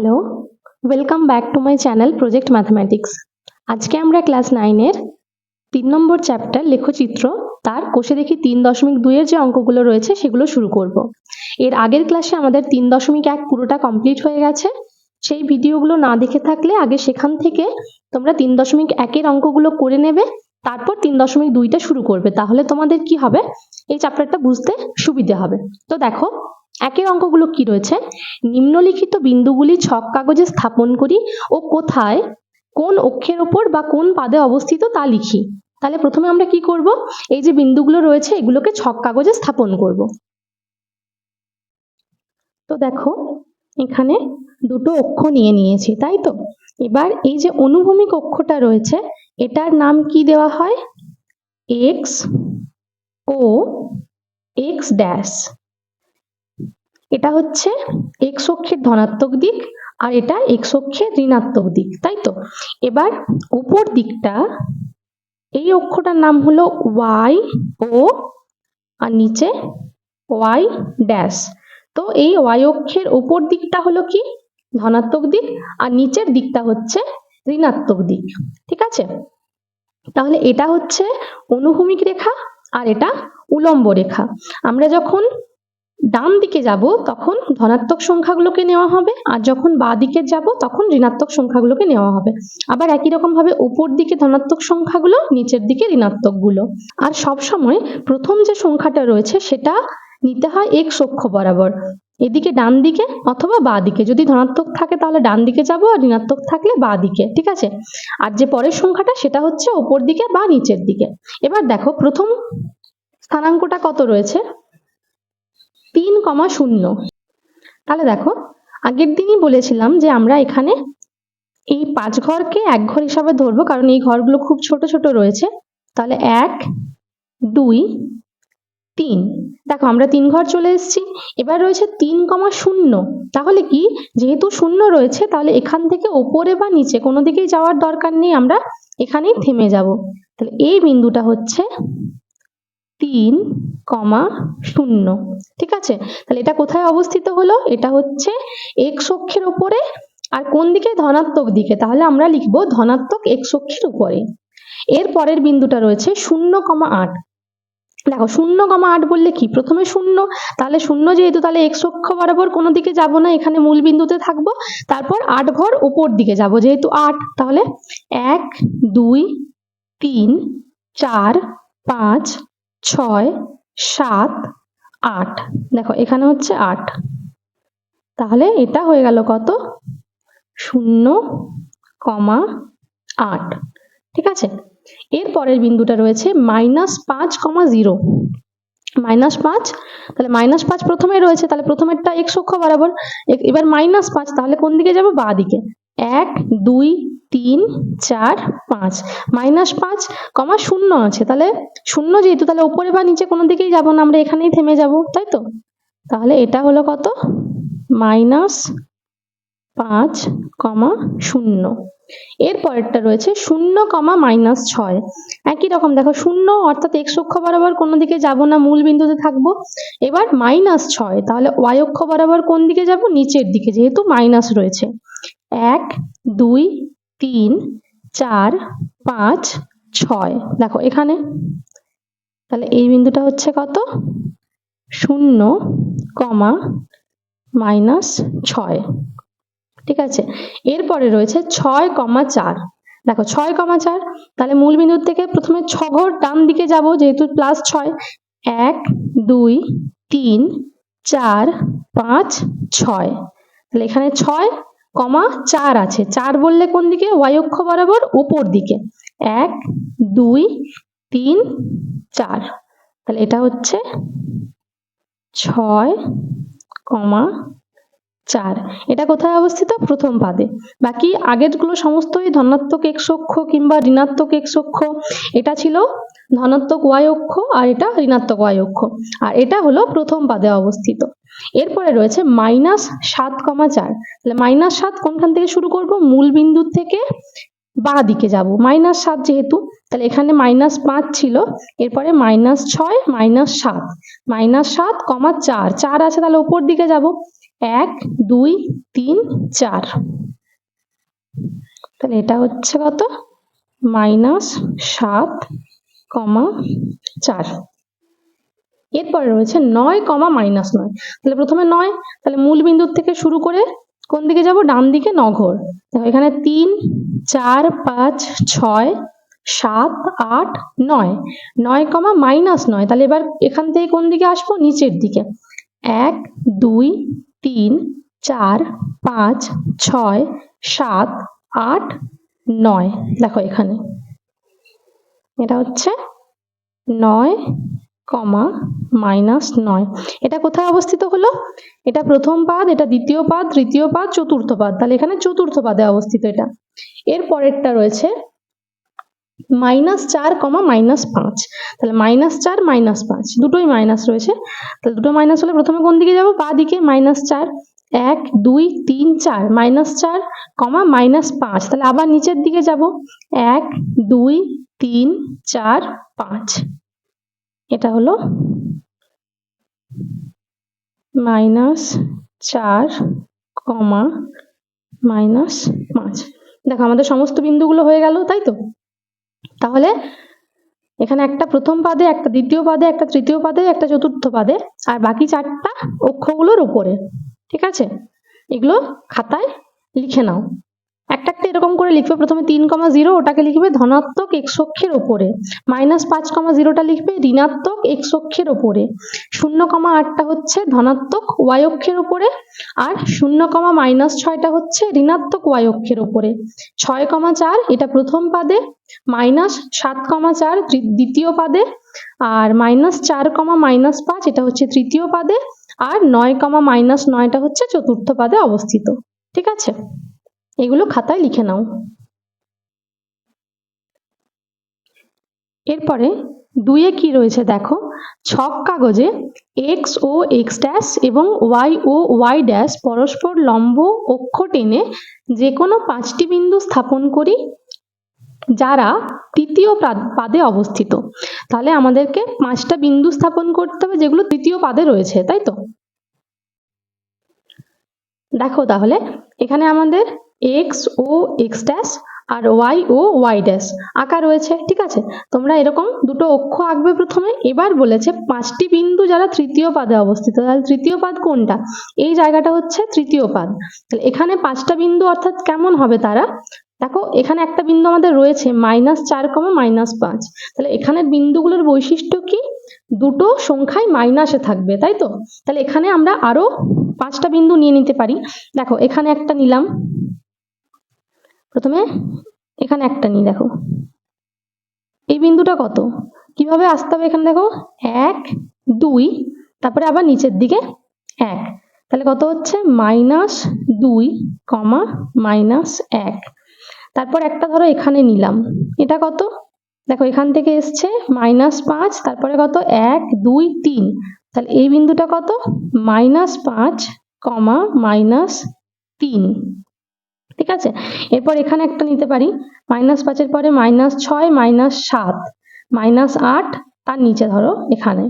Hello welcome back to my channel project mathematics আজকে আমরা class নাইনের তিন নম্বর চ্যাপ্টার লেখচিত্র, তার কোষে দেখি তিন দশমিক দুইয়ের যে অঙ্কগুলো রয়েছে, সেগুলো শুরু করব। এর আগের ক্লাসে আমাদের তিন দশমিক এক পুরোটা কমপ্লিট হয়ে গেছে। সেই ভিডিওগুলো না দেখে থাকলে আগে সেখান থেকে তোমরা তিন দশমিক একের অঙ্কগুলো করে নেবে, তারপর তিন দশমিক দুইটা শুরু করবে। তাহলে তোমাদের কি হবে? এই চ্যাপ্টারটা বুঝতে সুবিধে হবে। তো দেখো একের অঙ্কগুলো কি রয়েছে? নিম্নলিখিত বিন্দুগুলি ছক কাগজে স্থাপন করি ও কোথায়, কোন অক্ষের ওপর বা কোন পাদে অবস্থিত তা লিখি। তাহলে প্রথমে আমরা কি করব? এই যে বিন্দুগুলো রয়েছে, এগুলোকে ছক কাগজে স্থাপন করব। তো দেখো, এখানে দুটো অক্ষ নিয়ে নিয়েছি, তাই তো? এবার এই যে অনুভূমিক অক্ষটা রয়েছে, এটার নাম কি দেওয়া হয়? এক্স ও এক্স ড্যাশ এটা হচ্ছে এক্স অক্ষের ধনাত্মক দিক আর এটা এক্স অক্ষের ঋণাত্মক দিক, তাই তো? এবার উপর দিকটা, এই অক্ষটার নাম হলো ওয়াই ও, আর নিচে ওয়াই ড্যাশ তো এই ওয়াই অক্ষের উপর দিকটা হলো কি? ধনাত্মক দিক, আর নিচের দিকটা হচ্ছে ঋণাত্মক দিক, ঠিক আছে? তাহলে এটা হচ্ছে অনুভূমিক রেখা আর এটা উলম্ব রেখা। আমরা যখন ডান দিকে যাব, তখন ধনাত্মক সংখ্যাগুলোকে নেওয়া হবে, আর যখন বাঁ দিকে যাব, তখন ঋণাত্মক সংখ্যাগুলোকে নেওয়া হবে। আবার একই রকম ভাবে উপর দিকে ধনাত্মক সংখ্যাগুলো, নিচের দিকে ঋণাত্মকগুলো আর সব সময় প্রথম যে সংখ্যাটা রয়েছে, সেটা নিতে হয় এক্স অক্ষ বরাবর। এদিকে ডান দিকে অথবা বাঁ দিকে। যদি ধনাত্মক থাকে, তাহলে ডান দিকে যাব, আর ঋণাত্মক থাকলে বাঁ দিকে, ঠিক আছে? আর যে পরের সংখ্যাটা, সেটা হচ্ছে ওপর দিকে বা নিচের দিকে। এবার দেখো, প্রথম স্থানাঙ্কটা কত রয়েছে? তিন কমা শূন্য। তাহলে দেখো, আগের দিনই বলেছিলাম যে আমরা এখানে এই পাঁচ ঘরকে এক ঘর হিসাবে ধরবো, কারণ এই ঘরগুলো খুব ছোট ছোট রয়েছে। তাহলে এক, দুই, তিন। দেখো, আমরা তিন ঘর চলে এসেছি। এবার রয়েছে তিন কমা শূন্য। তাহলে কি? যেহেতু শূন্য রয়েছে, তাহলে এখান থেকে ওপরে বা নিচে কোনো দিকেই যাওয়ার দরকার নেই, আমরা এখানেই থেমে যাব। তাহলে এই বিন্দুটা হচ্ছে তিন কমা শূন্য। ঠিক আছে? তাহলে এটা কোথায় অবস্থিত হলো? এটা হচ্ছে এক্স অক্ষের উপরে আর কোন দিকে? ধনাত্মক দিকে। তাহলে আমরা লিখব ধনাত্মক এক্স অক্ষের উপরে। এর পরের বিন্দুটা রয়েছে শূন্য কমা আট। দেখো, শূন্য কমা আট বললে কি? প্রথমে শূন্য। তাহলে শূন্য যেহেতু, তাহলে এক্স অক্ষ বরাবর কোনো দিকে যাব না। এখানে মূল বিন্দুতে থাকব। তারপর আট ঘর উপর দিকে যাব যেহেতু আট। তাহলে এক, দুই, তিন, চার, পাঁচ ছয়, সাত, আট। দেখো, এখানে হচ্ছে আট। তাহলে এটা হয়ে গেল কত? শূন্য, কমা আট। ঠিক আছে? এর পরের বিন্দুটা রয়েছে মাইনাস পাঁচ কমা জিরো। মাইনাস পাঁচ, তাহলে মাইনাস পাঁচ প্রথমে রয়েছে, তাহলে প্রথমেরটা এক অক্ষ বরাবর। এবার মাইনাস পাঁচ, তাহলে কোন দিকে যাব? বা দিকে। এক, দুই তিন, চার, পাঁচ। মাইনাস পাঁচ, কমা শূন্য আছে। তাহলে শূন্য যেহেতু, তাহলে উপরে বা নিচে কোনো দিকেই যাব না, আমরা এখানেই থেমে যাব, তাই তো? তাহলে এটা হলো কত? মাইনাস পাঁচ, কমা শূন্য। এর পরেরটা রয়েছে, শূন্য কমা মাইনাস ছয়। একই রকম, দেখো, শূন্য অর্থাৎ এক্স অক্ষ বরাবর কোনো দিকে যাব না, মূল বিন্দুতে থাকব। এবার মাইনাস ছয়, তাহলে ওয়াই অক্ষ বরাবর কোন দিকে যাব? নিচের দিকে, যেহেতু মাইনাস রয়েছে। এক, দুই তিন, চার, পাঁচ, ছয়। দেখো এখানে, তাহলে এই বিন্দুটা হচ্ছে কত? শূন্য, কমা, মাইনাস ছয়। ঠিক আছে? এরপরে রয়েছে ছয় কমা চার। দেখো ছয় কমা চার, তাহলে মূল বিন্দুর থেকে প্রথমে ছ ঘর ডান দিকে যাব, যেহেতু প্লাস ছয়। এক, দুই, তিন, চার, পাঁচ, ছয়। তাহলে এখানে ছয় কমা চার আছে। চার বললে কোন দিকে? অক্ষ বরাবর উপর দিকে। এক, দুই, তিন, চার। তাহলে এটা হচ্ছে ছয় কমা চার। এটা কোথায় অবস্থিত? প্রথম পাদে। বাকি আগেরগুলো সমস্তই ধনাত্মক এক্স অক্ষ কিংবা ঋণাত্মক এক্স অক্ষ। এটা ছিল ধনাত্মক ওয়াই অক্ষ আর এটা ঋণাত্মক ওয়াই অক্ষ। আর এটা হলো প্রথম পাদে অবস্থিত। এরপরে রয়েছে মাইনাস সাত কমা চার। তাহলে মাইনাস সাত কোনখান থেকে শুরু করব? মূল বিন্দু থেকে বাঁ দিকে যাব। মাইনাস সাত যেহেতু, তাহলে এখানে মাইনাস পাঁচ ছিল। এরপরে মাইনাস ছয় মাইনাস সাত। মাইনাস সাত কমা চার। চার আছে, তাহলে উপর দিকে যাব। এক, দুই, তিন, চার। তাহলে এটা হচ্ছে কত? মাইনাস সাত কমা চার। এরপরে রয়েছে নয় কমা মাইনাস নয়। তাহলে প্রথমে নয়, তাহলে মূল বিন্দুর থেকে শুরু করে কোন দিকে যাব? ডান দিকে নঘর। দেখো এখানে তিন, চার, পাঁচ, ছয়, সাত, আট, নয়। নয় কমা মাইনাস নয়, তাহলে এবার এখান থেকে কোন দিকে আসব? নিচের দিকে। এক, দুই, তিন, চার, পাঁচ, ছয়, সাত, আট, নয়। দেখো এখানে। এটা হচ্ছে নয় কমা মাইনাস নয়। এটা কোথায় অবস্থিত হলো? এটা প্রথম পাদ, এটা দ্বিতীয় পাদ, তৃতীয় পাদ, চতুর্থ পাদ। তাহলে এখানে চতুর্থ পাদে অবস্থিত এটা। এর পরেরটা রয়েছে মাইনাস চার কমা মাইনাস পাঁচ। তাহলে মাইনাস চার, মাইনাস পাঁচ। দুটোই মাইনাস রয়েছে। তাহলে দুটো মাইনাস হলে প্রথমে কোন দিকে যাব? বা দিকে, মাইনাস চার। এক, দুই, তিন, চার। মাইনাস চার কমা মাইনাস পাঁচ। তাহলে আবার নিচের দিকে যাব। এক, দুই তিন, চার, পাঁচ। এটা হলো মাইনাস চার কমা মাইনাস পাঁচ। দেখো, আমাদের সমস্ত বিন্দুগুলো হয়ে গেল, তাই তো? তাহলে এখানে একটা প্রথম পাদে, একটা দ্বিতীয় পাদে, একটা তৃতীয় পাদে, একটা চতুর্থ পাদে, আর বাকি চারটা অক্ষগুলোর উপরে। ঠিক আছে? এগুলো খাতায় লিখে নাও। একটা একটা এরকম করে লিখবে, প্রথমে তিন কমা জিরো, ওটাকে লিখবে ধনাত্মক অক্ষের ওপরে। মাইনাস পাঁচ কমা জিরোটা লিখবে ঋণাত্মক অক্ষের ওপরে। শূন্য কমা আটটা হচ্ছে ধনাত্মক ওয়াই অক্ষের ওপরে, আর শূন্য কমা মাইনাস ছয়টা হচ্ছে ঋণাত্মক ওয়াই অক্ষের ওপরে। ছয় কমা চার, এটা প্রথম পাদে, মাইনাস সাত কমা চার দ্বিতীয় পাদে, আর মাইনাস চার কমা মাইনাস পাঁচ, এটা হচ্ছে তৃতীয় পাদে, আর নয় কমা মাইনাস নয়টা হচ্ছে চতুর্থ পাদে অবস্থিত। ঠিক আছে? এগুলো খাতায় লিখে নাও। এরপরে দুইয়ে কি রয়েছে দেখো? ছক কাগজে এক্স ও এক্স ড্যাশ এবং ওয়াই ও ওয়াই ড্যাশ পরস্পর লম্ব অক্ষ টেনে যে কোনো পাঁচটি বিন্দু স্থাপন করি, যারা তৃতীয় পাদে অবস্থিত। তাহলে আমাদেরকে পাঁচটা বিন্দু স্থাপন করতে হবে যেগুলো তৃতীয় পাদে রয়েছে, তাই তো? দেখো তাহলে, এখানে আমাদের এক্স ও এক্স ড্যাশ আর ওয়াই ও ওয়াই ড্যাশ আঁকা রয়েছে, ঠিক আছে? তোমরা এরকম দুটো অক্ষ আঁকবে প্রথমে। এবার বলেছে পাঁচটি বিন্দু যারা তৃতীয় পাদে অবস্থিত। তাহলে তৃতীয় পাদ কোনটা? এই জায়গাটা হচ্ছে তৃতীয় পাদ। তাহলে এখানে পাঁচটা বিন্দু অর্থাৎ কেমন হবে তারা? দেখো, এখানে একটা বিন্দু আমাদের রয়েছে মাইনাস চার কমা মাইনাস পাঁচ। তাহলে এখানের বিন্দুগুলোর বৈশিষ্ট্য কি? দুটো সংখ্যায় মাইনাসে থাকবে, তাই তো? তাহলে এখানে আমরা আরও পাঁচটা বিন্দু নিয়ে নিতে পারি। দেখো, এখানে একটা নিলাম। প্রথমে এখানে একটা নিই, দেখো। এই বিন্দুটা কত? কীভাবে আসতে হবে এখানে, দেখো? এক, দুই, তারপরে আবার নিচের দিকে এক। তাহলে কত হচ্ছে? মাইনাস দুই, কমা মাইনাস এক। তারপর একটা ধরো এখানে নিলাম। এটা কত? দেখো, এখান থেকে এসছে মাইনাস পাঁচ, তারপরে কত? এক, দুই, তিন। তাহলে এই বিন্দুটা কত? মাইনাস পাঁচ, কমা মাইনাস তিন। ঠিক আছে? এরপর এখানে একটা নিতে পারি। মাইনাস পাঁচের পরে মাইনাস ছয় মাইনাস সাত। মাইনাস আট, তার নিচে ধরো এখানে।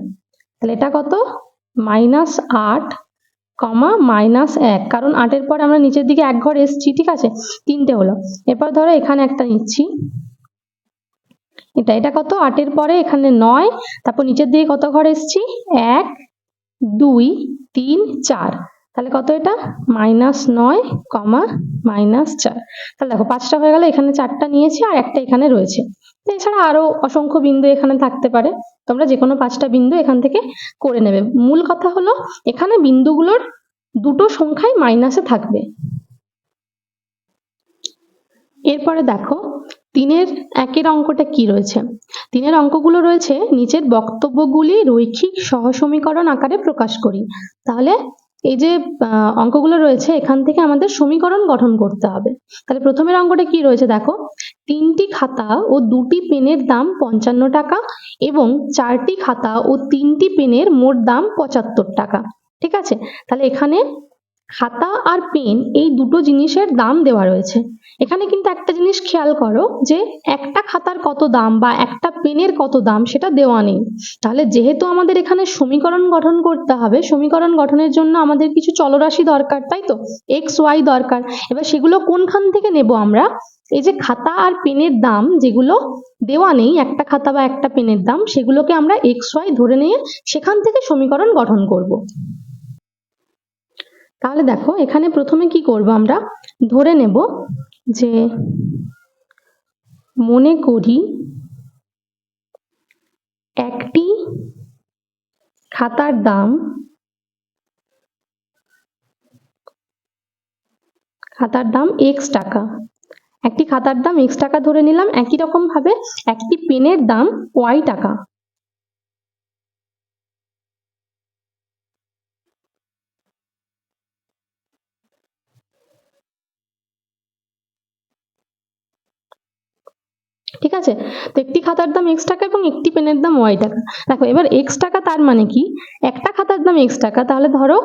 তাহলে এটা কত? মাইনাস আট, কমা মাইনাস এক। কারণ আটের পরে আমরা নিচের দিকে এক ঘর এসছি, ঠিক আছে? তিনটে হলো। এরপর ধরো এখানে একটা নিচ্ছি। এটা এটা কত? আটের পরে এখানে নয়। তারপর নিচের দিকে কত ঘর এসছি? এক, দুই, তিন, চার। তাহলে কত এটা? মাইনাস নয় কমা মাইনাস চার। তাহলে দেখো, পাঁচটা হয়ে গেল এখানে চারটা নিয়েছি আর একটা এখানে রয়েছে। এছাড়া আরও অসংখ্য বিন্দু এখানে থাকতে পারে। তোমরা যে কোনো পাঁচটা বিন্দু এখান থেকে করে নেবে। মূল কথা হলো, এখানে বিন্দুগুলোর দুটো সংখ্যাই মাইনাসে থাকবে। এরপরে দেখো, তিনের একের অঙ্কটা কি রয়েছে? তিনের অঙ্কগুলো রয়েছে, নিচের বক্তব্যগুলি রৈখিক সহসমীকরণ আকারে প্রকাশ করি। তাহলে এই যে অঙ্কগুলো রয়েছে, এখান থেকে আমাদের সমীকরণ গঠন করতে হবে। তাহলে প্রথমের অঙ্কটা কি রয়েছে দেখো? তিনটি খাতা ও দুটি পেনের দাম পঞ্চান্ন টাকা এবং চারটি খাতা ও তিনটি পেনের মোট দাম পঁচাত্তর টাকা। ঠিক আছে? তাহলে এখানে খাতা আর পেন এই দুটো জিনিসের দাম দেওয়া রয়েছে। এখানে কিন্তু একটা জিনিস খেয়াল করো যে একটা খাতার কত দাম বা একটা পেনের কত দাম সেটা দেওয়া নেই। তাহলে যেহেতু আমাদের এখানে সমীকরণ গঠন করতে হবে, সমীকরণ গঠনের জন্য আমাদের কিছু চলরাশি দরকার, তাই তো? এক্স ওয়াই দরকার। এবার সেগুলো কোনখান থেকে নেব আমরা? এই যে খাতা আর পেনের দাম যেগুলো দেওয়া নেই, একটা খাতা বা একটা পেনের দাম, সেগুলোকে আমরা এক্স ওয়াই ধরে নিয়ে সেখান থেকে সমীকরণ গঠন করব। তাহলে দেখো, এখানে প্রথমে কি করব আমরা? ধরে নেব যে মনে করি একটি খাতার দাম খাতার দাম এক্স টাকা। একটি খাতার দাম এক্স টাকা ধরে নিলাম, একই রকম ভাবে একটি পেনের দাম ওয়াই টাকা। ঠিক আছে? তো একটি খাতার দাম এক্স টাকা এবং একটি পেনের দাম ওয়াই টাকা। দেখো, এবার এক্স টাকা তার মানে কি? একটা খাতার দাম এক্স টাকা, তাহলে ধরো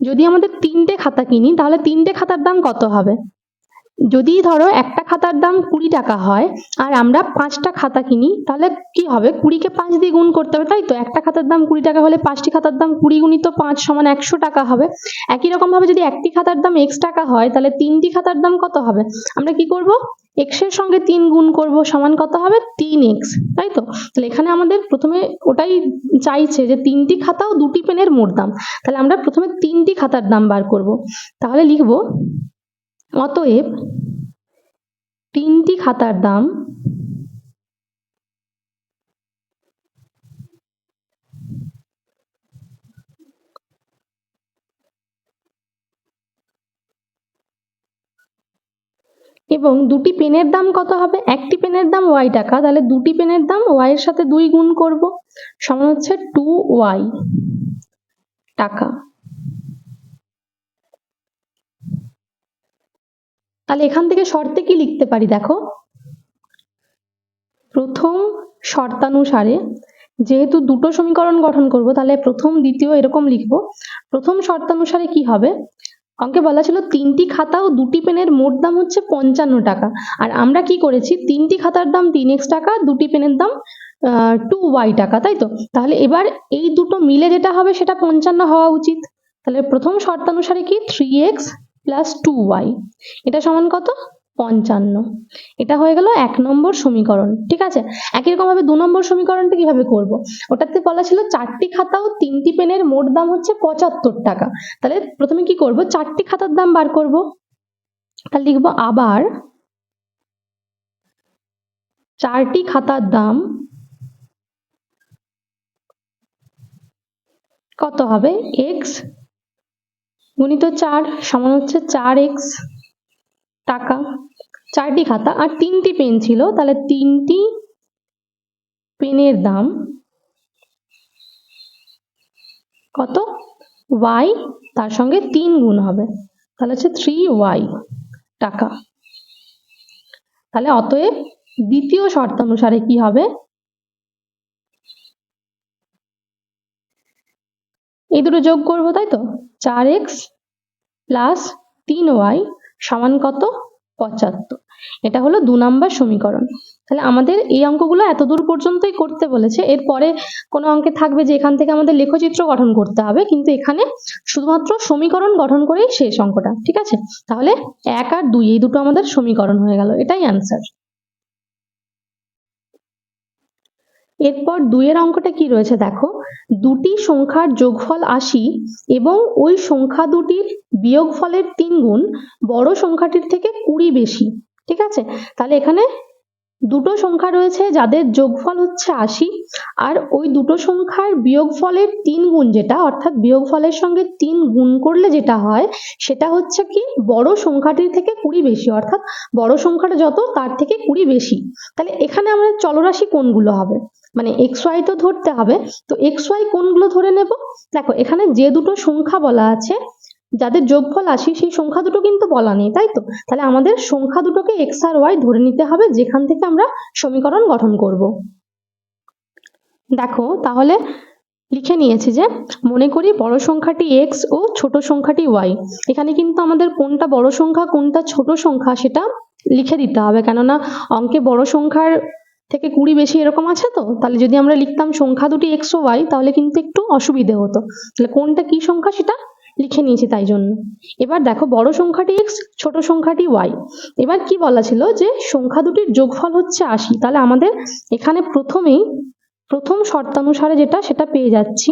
যদি আমাদের তিনটে খাতা কিনি, তাহলে তিনটে খাতার দাম কত হবে? যদি ধরো একটা খাতার দাম কুড়ি টাকা হয়, আর আমরা পাঁচটা খাতা কিনি, তাহলে কি হবে? কুড়িকে পাঁচ দিয়ে গুণ করতে হবে, তাই তো? একটা খাতার দাম কুড়ি টাকা হলে পাঁচটি খাতার দাম কুড়ি গুণিত পাঁচ সমান একশো টাকা হবে। একই রকম ভাবে যদি একটি খাতার দাম এক্স টাকা হয়, তাহলে তিনটি খাতার দাম কত হবে? আমরা কি করব? এক্সের সঙ্গে তিন গুণ করব, সমান কত হবে? তিন এক্স, তাই তো? তাহলে এখানে আমাদের প্রথমে ওটাই চাইছে যে তিনটি খাতা ও দুটি পেনের মোট দাম। তাহলে আমরা প্রথমে তিনটি খাতার দাম বার করব। তাহলে লিখব অতএব তিনটি খাতার দাম এবং দুটি পেনের দাম কত হবে? একটি পেনের দাম ওয়াই টাকা, তাহলে দুটি পেনের দাম ওয়াই এর সাথে দুই গুণ করব। সমান হচ্ছে টু ওয়াই টাকা। তাহলে এখান থেকে শর্তে কি লিখতে পারি দেখো? প্রথম শর্তানুসারে যেহেতু দুটো সমীকরণ গঠন করব, তাহলে প্রথম, দ্বিতীয় এরকম লিখব। প্রথম শর্তানুসারে কি হবে? অঙ্কে বলা ছিল তিনটি খাতা ও দুটি পেনের মোট দাম হচ্ছে পঞ্চান্ন টাকা। আর আমরা কি করেছি? তিনটি খাতার দাম তিন এক্স টাকা, দুটি পেনের দাম টু ওয়াই টাকা, তাই তো? তাহলে এবার এই দুটো মিলে যেটা হবে সেটা পঞ্চান্ন হওয়া উচিত। তাহলে প্রথম শর্তানুসারে কি? Three X plus two Y এটা সমান কত? পঞ্চান্ন। এটা হয়ে গেল এক নম্বর সমীকরণ, ঠিক আছে? একই রকম ভাবে দু নম্বর সমীকরণটা কীভাবে করব? ওটাতে বলা ছিল চারটি খাতা ও তিনটি পেনের মোট দাম হচ্ছে পঁচাত্তর টাকা। তাহলে প্রথমে কি করব? চারটি খাতার দাম বার করব। তাহলে লিখব আবার চারটি খাতার দাম কত হবে? এক্স গুণিত চার সমান হচ্ছে চার এক্স টাকা। চারটি খাতা আর তিনটি পেন ছিল, তাহলে তিনটি পেনের দাম কত? ওয়াই, তার সঙ্গে তিন গুণ হবে। তাহলে হচ্ছে থ্রি ওয়াই টাকা। তাহলে অতএব দ্বিতীয় শর্তানুসারে কি হবে? এই দুটো যোগ করব তাই তো? চার এক্স প্লাস তিন ওয়াই সমান কত? পঁচাত্তর। এটা হলো দু নাম্বার সমীকরণ। তাহলে আমাদের এই অঙ্কগুলো এত দূর পর্যন্তই করতে বলেছে। এরপরে কোনো অঙ্কে থাকবে যে এখান থেকে আমাদের লেখচিত্র গঠন করতে হবে, কিন্তু এখানে শুধুমাত্র সমীকরণ গঠন করেই শেষ অঙ্কটা, ঠিক আছে? তাহলে এক আর দুই, এই দুটো আমাদের সমীকরণ হয়ে গেল। এটাই অ্যান্সার এরপর দুইয়ের অঙ্কটা কি রয়েছে দেখো? দুটি সংখ্যার যোগফল আশি এবং ওই সংখ্যা দুটির বিয়োগফলের তিন গুণ, বড় সংখ্যাটির থেকে কুড়ি বেশি, ঠিক আছে? তাহলে এখানে দুটো সংখ্যা রয়েছে যাদের যোগফল হচ্ছে আশি আর ওই দুটো সংখ্যার বিয়োগফলের তিন গুণ যেটা, অর্থাৎ বিয়োগফলের সঙ্গে তিন গুণ করলে যেটা হয়, সেটা হচ্ছে কি বড় সংখ্যাটির থেকে কুড়ি বেশি, অর্থাৎ বড় সংখ্যাটা যত, তার থেকে কুড়ি বেশি। তাহলে এখানে আমাদের চলরাশি কোনগুলো হবে? মানে এক্স ওয়াই তো ধরতে হবে, তো এক্স ওয়াই কোনগুলো ধরে নেব? দেখো, এখানে যে দুটো সংখ্যা বলা আছে, যাদের যোগফল আশি সেই সংখ্যা দুটো কিন্তু বলা নেই, তাই তো? তাহলে আমাদের সংখ্যা দুটোকে এক্স আর ওয়াই ধরে নিতে হবে, যেখান থেকে আমরা সমীকরণ গঠন করব। দেখো, তাহলে লিখে নিয়েছি যে, মনে করি বড় সংখ্যাটি এক্স ও ছোট সংখ্যাটি ওয়াই এখানে কিন্তু আমাদের কোনটা বড় সংখ্যা, কোনটা ছোট সংখ্যা, সেটা লিখে দিতে হবে, কেননা অঙ্কে বড় সংখ্যার থেকে কুড়ি বেশি এরকম আছে তো? তাহলে যদি আমরা লিখতাম সংখ্যা দুটি এক্স ও ওয়াই তাহলে কিন্তু একটু অসুবিধে হতো। তাহলে কোনটা কি সংখ্যা সেটা লিখে নিয়েছি তাই জন্য। এবার দেখো বড় সংখ্যাটি এক্স ছোট সংখ্যাটি ওয়াই এবার কি বলা ছিল যে সংখ্যা দুটির যোগফল হচ্ছে আশি। তাহলে আমাদের এখানে প্রথমেই, প্রথম শর্তানুসারে যেটা, সেটা পেয়ে যাচ্ছি।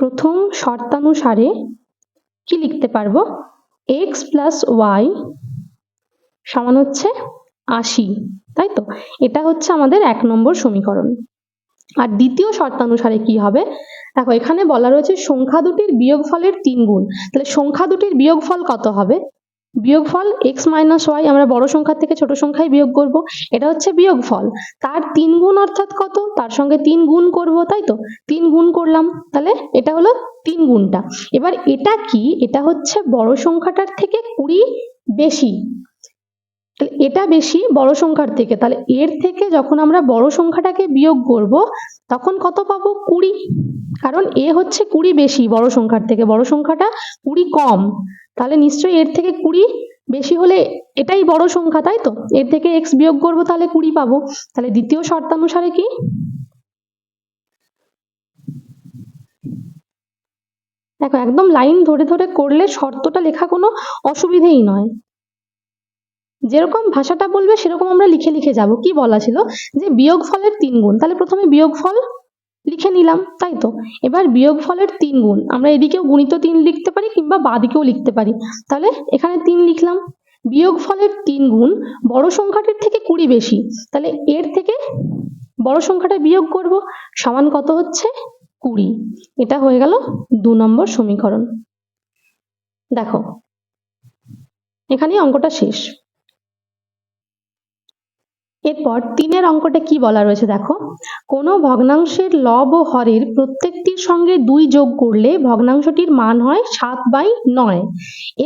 প্রথম শর্তানুসারে কি লিখতে পারব? এক্স প্লাস ওয়াই সমান হচ্ছে আশি, তাই তো? এটা হচ্ছে আমাদের এক নম্বর সমীকরণ। আর দ্বিতীয় শর্তানুসারে কি হবে? দেখো, এখানে বলা রয়েছে সংখ্যা দুটির বিয়োগফলের তিন গুণ। তাহলে সংখ্যা দুটির বিয়োগফল কত হবে? বিয়োগফল এক্স মাইনাস ওয়াই আমরা বড় সংখ্যা থেকে ছোট সংখ্যায় বিয়োগ করব। এটা হচ্ছে বিয়োগফল। তার তিন গুণ অর্থাৎ কত? তার সঙ্গে তিন গুণ করব, তাই তো? তিন গুণ করলাম, তাহলে এটা হলো তিন গুণটা। এবার এটা কি? এটা হচ্ছে বড় সংখ্যাটার থেকে কুড়ি বেশি। তাহলে এটা বেশি বড় সংখ্যার থেকে। তাহলে এর থেকে যখন আমরা বড় সংখ্যাটাকে বিয়োগ করব, তখন কত পাবো? কুড়ি। কারণ এ হচ্ছে কুড়ি বেশি বড় সংখ্যার থেকে। বড় সংখ্যাটা কুড়ি কম। তাহলে নিশ্চয়ই এর থেকে কুড়ি বেশি হলে এটাই বড় সংখ্যা, তাই তো? এর থেকে এক্স বিয়োগ করব, তাহলে কুড়ি পাবো। তাহলে দ্বিতীয় শর্তানুসারে কি? দেখো, একদম লাইন ধরে ধরে করলে শর্তটা লেখা কোনো অসুবিধেই নয়। যেরকম ভাষাটা বলবে সেরকম আমরা লিখে লিখে যাব। কি বলা ছিল? যে বিয়োগ ফলের তিন গুণ। তাহলে প্রথমে বিয়োগ ফল লিখে নিলাম, তাই তো? এবার বিয়োগ ফলের তিন গুণ। আমরা এদিকেও গুণিত তিন লিখতে পারি কিংবা বাদিকেও লিখতে পারি। তাহলে এখানে তিন লিখলাম। বিয়োগ ফলের তিন গুণ বড় সংখ্যাটির থেকে কুড়ি বেশি। তাহলে এর থেকে বড় সংখ্যাটা বিয়োগ করব। সমান কত হচ্ছে? কুড়ি। এটা হয়ে গেল দু নম্বর সমীকরণ। দেখো এখানেই অঙ্কটা শেষ। এরপর তিনের অঙ্কটা কি বলা রয়েছে দেখো? কোনো ভগ্নাংশের লব ও হরের প্রত্যেকটির সঙ্গে দুই যোগ করলে ভগ্নাংশটির মান হয় সাত বাই নয়।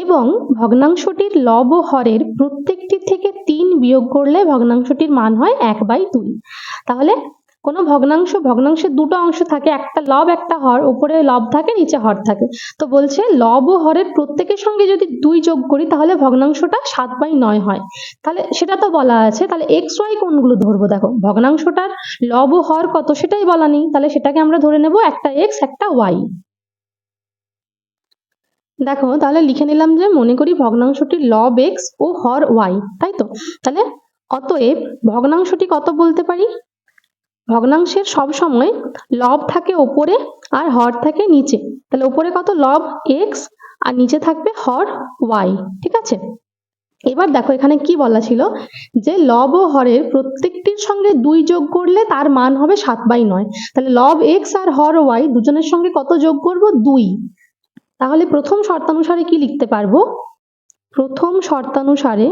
এবং ভগ্নাংশটির লব ও হরের প্রত্যেকটি থেকে তিন বিয়োগ করলে ভগ্নাংশটির মান হয় এক বাই দুই। তাহলে কোনো ভগ্নাংশ, ভগ্নাংশের দুটো অংশ থাকে, একটা লব, একটা হর, উপরে লব থাকে, নিচে হর থাকে। তো বলছে লব ও হরের প্রত্যেকের সঙ্গে যদি দুই যোগ করি, তাহলে ভগ্নাংশটা সাত বাই নয় হয়। তাহলে সেটা তো বলা আছে, তাহলে এক্স ওয়াই কোনগুলো ধরবো? দেখো, ভগ্নাংশটার লব ও হর কত সেটাই বলা নেই। তাহলে সেটাকে আমরা ধরে নেব, একটা এক্স, একটা ওয়াই। দেখো, তাহলে লিখে নিলাম যে মনে করি ভগ্নাংশটি লব এক্স ও হর ওয়াই, তাই তো? তাহলে অতএব ভগ্নাংশটি কত বলতে পারি? ভগ্নাংশের সব সময় লব থাকে ওপরে আর হর থাকে নিচে। তাহলে ওপরে কত? লব এক্স আর নিচে থাকবে হর ওয়াই ঠিক আছে? এবার দেখো এখানে কি বলা ছিল? যে লব ও হরের প্রত্যেকটির সঙ্গে দুই যোগ করলে তার মান হবে সাত বাই নয়। তাহলে লব এক্স আর হর ওয়াই দুজনের সঙ্গে কত যোগ করব? দুই। তাহলে প্রথম শর্তানুসারে কি লিখতে পারব? প্রথম শর্তানুসারে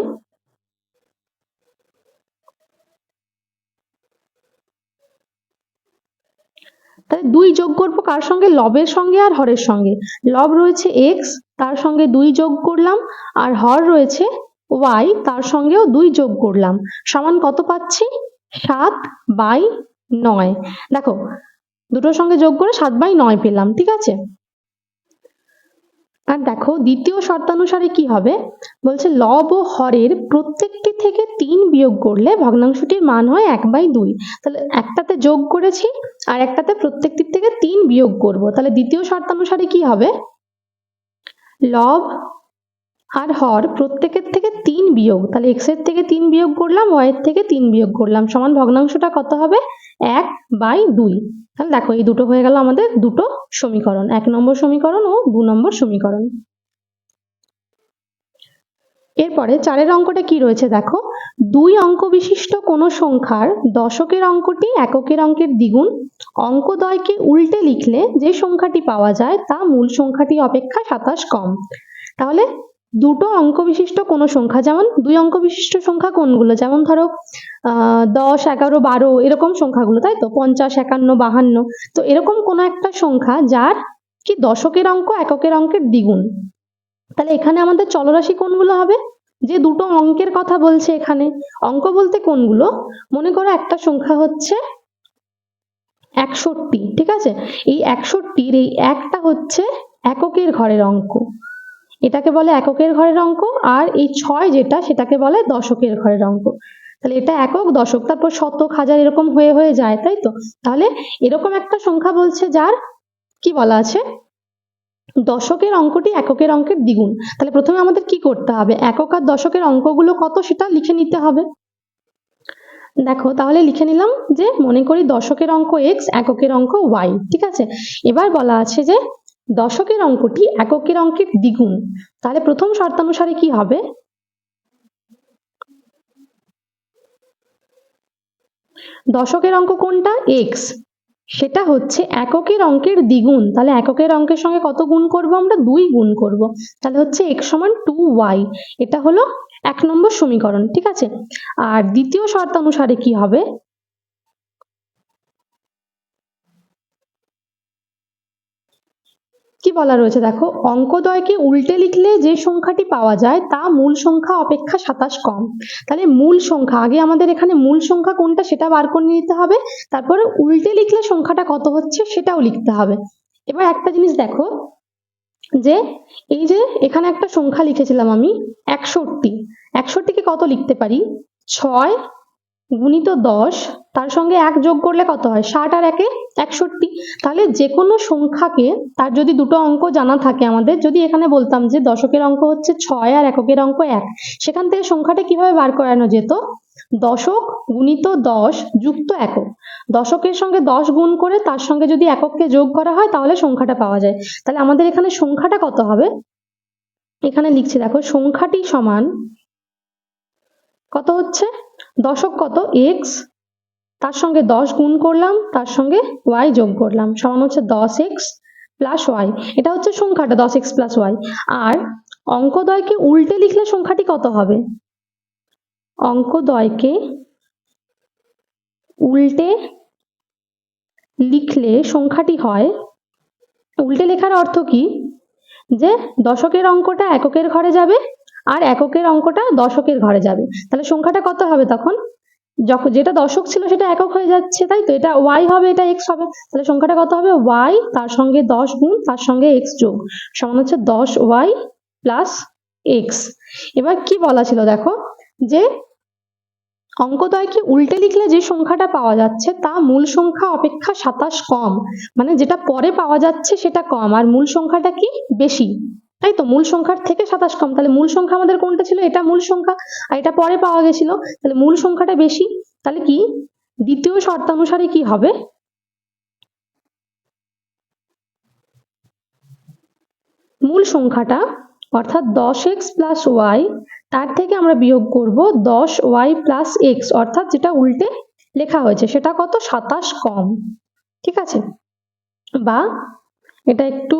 তাহলে দুই যোগ করব কার সঙ্গে? লবের সঙ্গে আর হরের সঙ্গে। লব রয়েছে এক্স তার সঙ্গে দুই যোগ করলাম, আর হর রয়েছে ওয়াই তার সঙ্গেও দুই যোগ করলাম। সমান কত পাচ্ছি? সাত বাই নয়। দেখো, দুটোর সঙ্গে যোগ করে সাত বাই নয় পেলাম, ঠিক আছে? আর দেখো দ্বিতীয় শর্তানুসারে কি হবে? বলছে লব ও হরের প্রত্যেকটি থেকে তিন বিয়োগ করলে ভগ্নাংশটির মান হয় এক বাই দুই। তাহলে একটাতে যোগ করেছি আর একটাতে প্রত্যেকটির থেকে তিন বিয়োগ করব। তাহলে দ্বিতীয় শর্তানুসারে কি হবে? লব আর হর প্রত্যেকের থেকে তিন বিয়োগ। তাহলে এক্সের থেকে তিন বিয়োগ করলাম ওয়াই এর থেকে তিন বিয়োগ করলাম। সমান ভগ্নাংশটা কত হবে? এক বাই দুই। তাহলে দেখো, এই দুটো হয়ে গেল আমাদের দুটো সমীকরণ। এক নম্বর সমীকরণ ও দু নম্বর সমীকরণ। এরপরে চারের অঙ্কটা কি রয়েছে দেখো? দুই অঙ্ক বিশিষ্ট কোনো সংখ্যার দশকের অঙ্কটি এককের অঙ্কের দ্বিগুণ, অঙ্কদ্বয়কে উল্টে লিখলে যে সংখ্যাটি পাওয়া যায় তা মূল সংখ্যাটি অপেক্ষা সাতাশ কম। তাহলে দুটো অঙ্ক বিশিষ্ট কোনো সংখ্যা, যেমন দুই অঙ্ক বিশিষ্ট সংখ্যা কোনগুলো? যেমন ধরো দশ, এগারো, বারো, এরকম সংখ্যাগুলো, তাই তো? পঞ্চাশ, একান্ন, বাহান্ন। তো এরকম কোনো একটা সংখ্যা যার কি দশকের অঙ্ক এককের অঙ্কের দ্বিগুণ। তাহলে এখানে আমাদের চলরাশি কোনগুলো হবে? যে দুটো অঙ্কের কথা বলছে এখানে, অঙ্ক বলতে কোনগুলো? মনে করো একটা সংখ্যা হচ্ছে একষট্টি, ঠিক আছে? এই একষট্টির এই একটা হচ্ছে এককের ঘরের অঙ্ক। এটাকে বলে এককের ঘরের অঙ্ক, আর এই ছয় যেটা, সেটাকে বলে দশকের ঘরের অঙ্ক। তাহলে এটা একক দশক, তারপর শতক, হাজার এরকম হয়ে হয়ে যায়, তাই তো? তাহলে এরকম একটা সংখ্যা বলছে যার, কি বলা আছে? দশকের অঙ্কটি এককের অঙ্কের দ্বিগুণ। তাহলে প্রথমে আমাদের কি করতে হবে? একক আর দশকের অঙ্কগুলো কত সেটা লিখে নিতে হবে। দেখো, তাহলে লিখে নিলাম যে, মনে করি দশকের অঙ্ক এক্স এককের অঙ্ক ওয়াই ঠিক আছে? এবার বলা আছে যে, দশকের অঙ্কটি এককের অঙ্কের দ্বিগুণ। তাহলে প্রথম শর্তানুসারে কি হবে? দশকের অঙ্ক কোনটা? এক্স সেটা হচ্ছে এককের অঙ্কের দ্বিগুণ। তাহলে এককের অঙ্কের সঙ্গে কত গুণ করব আমরা? দুই গুণ করব। তাহলে হচ্ছে এক্স সমান টু ওয়াই এটা হলো এক নম্বর সমীকরণ, ঠিক আছে? আর দ্বিতীয় শর্তানুসারে কি হবে? কি বলা রয়েছে? দেখো অঙ্কদ্বয়কে উল্টে লিখলে যে সংখ্যাটি পাওয়া যায়, তা মূল সংখ্যা অপেক্ষা সাতাশ কম। তাহলে মূল সংখ্যা, আগে আমাদের এখানে মূল সংখ্যা কোনটা সেটা বার করে নিতে হবে, তারপরে উল্টে লিখলে সংখ্যাটা কত হচ্ছে সেটাও লিখতে হবে। এবার একটা জিনিস দেখো, যে এই যে এখানে একটা সংখ্যা লিখেছিলাম আমি, একষট্টি। একষট্টিকে কত লিখতে পারি? ছয় গুণিত দশ, তার সঙ্গে এক যোগ করলে কত হয়? ষাট আর একে একষট্টি। তাহলে যে কোনো সংখ্যাকে, তার যদি দুটো অঙ্ক জানা থাকে আমাদের, যদি এখানে বলতাম যে দশকের অঙ্ক হচ্ছে ছয় আর এককের অঙ্ক এক, সেখান থেকে সংখ্যাটা কীভাবে বার করানো যেত? দশক গুণিত দশ যুক্ত একক। দশকের সঙ্গে দশ গুণ করে তার সঙ্গে যদি একককে যোগ করা হয়, তাহলে সংখ্যাটা পাওয়া যায়। তাহলে আমাদের এখানে সংখ্যাটা কত হবে? এখানে লিখছি, দেখো, সংখ্যাটি সমান কত হচ্ছে? দশক কত? এক্স তার সঙ্গে দশ গুণ করলাম, তার সঙ্গে ওয়াই যোগ করলাম। সমান হচ্ছে দশ এক্স প্লাস ওয়াই এটা হচ্ছে সংখ্যাটা, দশ এক্স প্লাস ওয়াই আর অঙ্কদ্বয়কে উল্টে লিখলে সংখ্যাটি কত হবে? অঙ্কদ্বয়কে উল্টে লিখলে সংখ্যাটি হয়, উল্টে লেখার অর্থ কি? যে দশকের অঙ্কটা এককের ঘরে যাবে আর এককের অঙ্কটা দশকের ঘরে যাবে। তাহলে সংখ্যাটা কত হবে তখন? যখন যেটা দশক ছিল সেটা একক হয়ে যাচ্ছে, তাই তো? এটা ওয়াই হবে, এটা এক্স হবে। তাহলে সংখ্যাটা কত হবে? ওয়াই তার সঙ্গে দশ গুণ, তার সঙ্গে এক্স যোগ। সমান হচ্ছে দশ ওয়াই প্লাস এক্স এবার কি বলা ছিল দেখো? যে অঙ্কদ্বয়কে উল্টে লিখলে যে সংখ্যাটা পাওয়া যাচ্ছে, তা মূল সংখ্যা অপেক্ষা সাতাশ কম। মানে যেটা পরে পাওয়া যাচ্ছে সেটা কম। আর মূল সংখ্যাটা কি? বেশি। তাই তো মূল সংখ্যার থেকে সাতাশ কম। তাহলে মূল সংখ্যা আমাদের কোনটা ছিল? এটা মূল সংখ্যা। আর এটা পরে পাওয়া গেছিল। তাহলে মূল সংখ্যাটা বেশি। তাহলে কি? দ্বিতীয় শর্তানুসারে কি হবে? মূল সংখ্যাটা, অর্থাৎ দশ এক্স প্লাস ওয়াই, তার থেকে আমরা বিয়োগ করব দশ ওয়াই প্লাস এক্স। অর্থাৎ যেটা উল্টে লেখা হয়েছে, সেটা কত? সাতাশ কম। ঠিক আছে? বা এটা একটু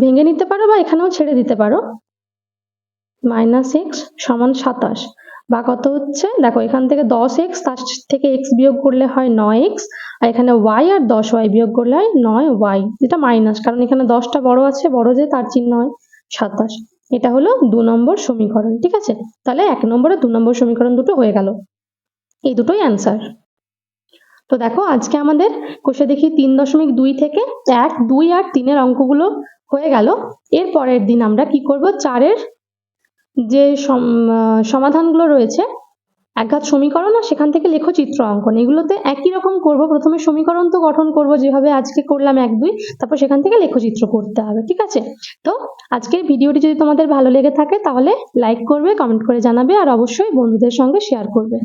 ভেঙে নিতে পারো বা এখানেও ছেড়ে দিতে পারো। মাইনাস এক্স সমান সাতাশ। বা কত হচ্ছে? দেখো, এখান থেকে দশ এক্স তার থেকে এক্স বিয়োগ করলে হয় নয় এক্স আর এখানে ওয়াই আর দশ ওয়াই বিয়োগ করলে হয় নয় ওয়াই যেটা মাইনাস কারণ এখানে দশটা বড় আছে, বড় যে তার চিহ্ন হয় সাতাশ। এটা হলো দু নম্বর সমীকরণ, ঠিক আছে? তাহলে এক নম্বরে দু নম্বর সমীকরণ দুটো হয়ে গেল। এই দুটোই অ্যান্সার তো দেখো, আজকে আমাদের কোষে দেখি তিন দশমিক দুই থেকে এক, দুই আর তিনের অঙ্কগুলো হয়ে গেল। এর পরের দিন আমরা কি করব? চারের যে সম- সমাধানগুলো রয়েছে, একঘাত সমীকরণ আর সেখান থেকে লেখচিত্র অঙ্কন, এগুলোতে একই রকম করব। প্রথমে সমীকরণ তো গঠন করব, যেভাবে আজকে করলাম এক, দুই, তারপর সেখান থেকে লেখচিত্র করতে হবে, ঠিক আছে? তো আজকের ভিডিওটি যদি তোমাদের ভালো লেগে থাকে, তাহলে লাইক করবে, কমেন্ট করে জানাবে, আর অবশ্যই বন্ধুদের সঙ্গে শেয়ার করবে।